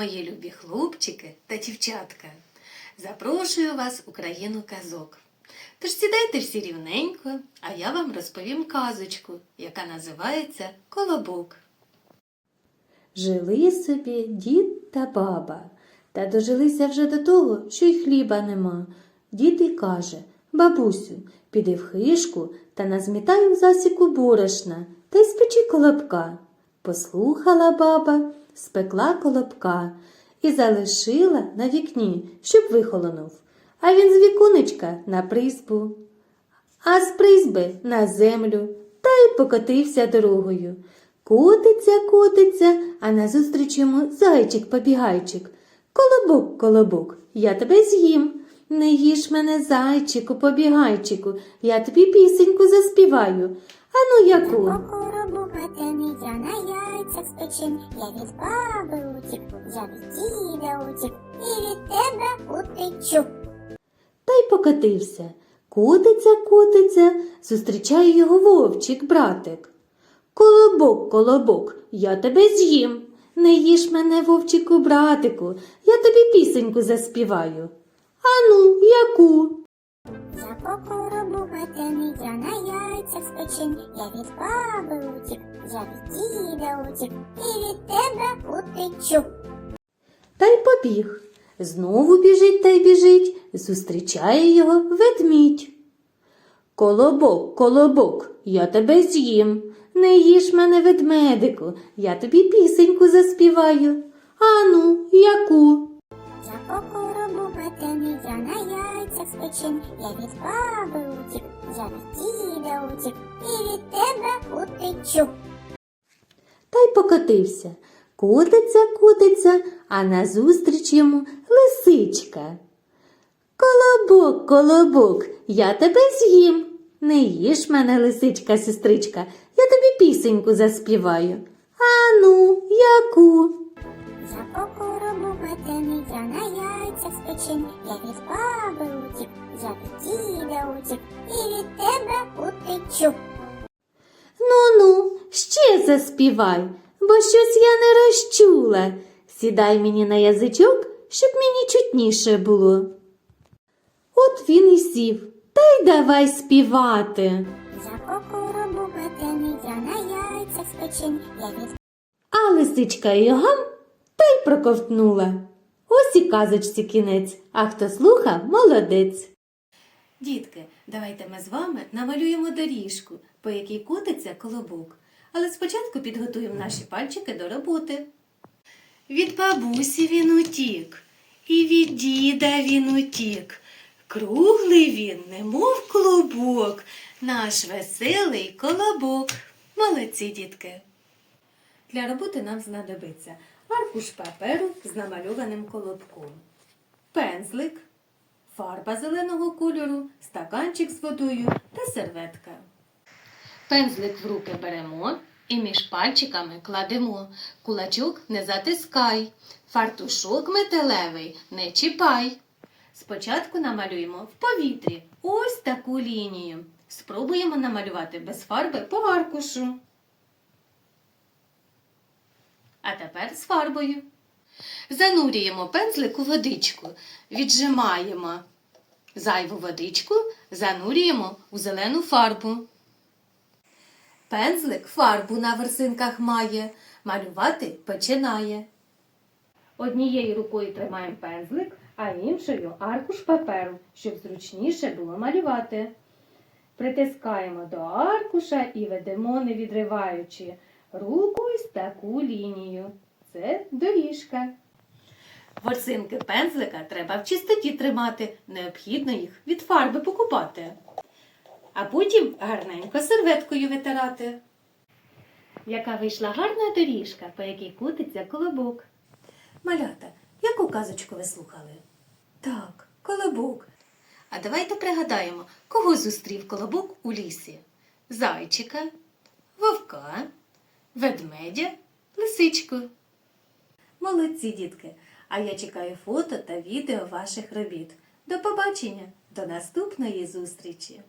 мої любі хлопчики та дівчатка. Запрошую вас у країну казок. Тож сідайте всі рівненько, а я вам розповім казочку, яка називається Колобок. Жили собі дід та баба, та дожилися вже до того, що й хліба нема. Дід і каже Бабусю, піди в хишку та назмітай в засіку борошна та й спечи колобка. Послухала баба, спекла колобка і залишила на вікні, щоб вихолонув. А він з віконечка на призбу, а з призьби на землю та й покотився дорогою. Котиться, котиться, а назустріч йому зайчик-побігайчик. Колобок, колобок, я тебе з'їм. Не їж мене, зайчику, побігайчику, я тобі пісеньку заспіваю. Ану яку? Я на яйцях спечен, я від баби утік, я від діда утік, і від тебе утечу. Та й покотився. Котиться, котиться, зустрічає його вовчик, братик. Колобок, колобок, я тебе з'їм. Не їж мене, вовчику, братику, я тобі пісеньку заспіваю. Ану, яку? Темний, я на яйцях спечен, я від баби утік, я від діда утік, і від тебе утечу. Та й побіг. Знову біжить та й біжить, зустрічає його ведмідь. Колобок, колобок, я тебе з'їм. Не їж мене, ведмедику, я тобі пісеньку заспіваю. Ану, яку? Я темний, я на яйцях спечен, я від баби утік, я від діда утік, і від тебе утечу. Та й покотився. Котиться, котиться, а назустріч йому лисичка. Колобок, колобок, я тебе з'їм. Не їж мене, лисичка, сестричка, я тобі пісеньку заспіваю. Ану, яку? Я темний, я на яйцях спечен, я від баби утік, я від діда утік, і від тебе утечу. Ну ну, ще заспівай, бо щось я не розчула. Сідай мені на язичок, щоб мені чутніше було. От він і сів, та й давай співати. Я темний, я на яйцях спечен, я від А лисичка проковтнула. Ось і казочці кінець, а хто слухав, молодець. Дітки, давайте ми з вами намалюємо доріжку, по якій котиться колобок. Але спочатку підготуємо наші пальчики до роботи. Від бабусі він утік, і від діда він утік. Круглий він, немов клубок, наш веселий колобок. Молодці, дітки. Для роботи нам знадобиться аркуш паперу з намальованим колобком, пензлик, фарба зеленого кольору, стаканчик з водою та серветка. Пензлик в руки беремо і між пальчиками кладемо. Кулачок не затискай, фартушок металевий не чіпай. Спочатку намалюємо в повітрі ось таку лінію. Спробуємо намалювати без фарби по аркушу. А тепер з фарбою. Занурюємо пензлик у водичку, віджимаємо зайву водичку, занурюємо у зелену фарбу. Пензлик фарбу на версинках має, малювати починає. Однією рукою тримаємо пензлик, а іншою аркуш паперу, щоб зручніше було малювати. Притискаємо до аркуша і ведемо, не відриваючи руку ось таку лінію. Це доріжка. Ворсинки пензлика треба в чистоті тримати, необхідно їх від фарби покупати. А потім гарненько серветкою витирати. Яка вийшла гарна доріжка, по якій кутиться колобок. Малята, яку казочку ви слухали? Так, колобок. А давайте пригадаємо, кого зустрів колобок у лісі: зайчика, вовка, ведмедя, лисичку. Молодці, дітки! А я чекаю фото та відео ваших робіт. До побачення, до наступної зустрічі!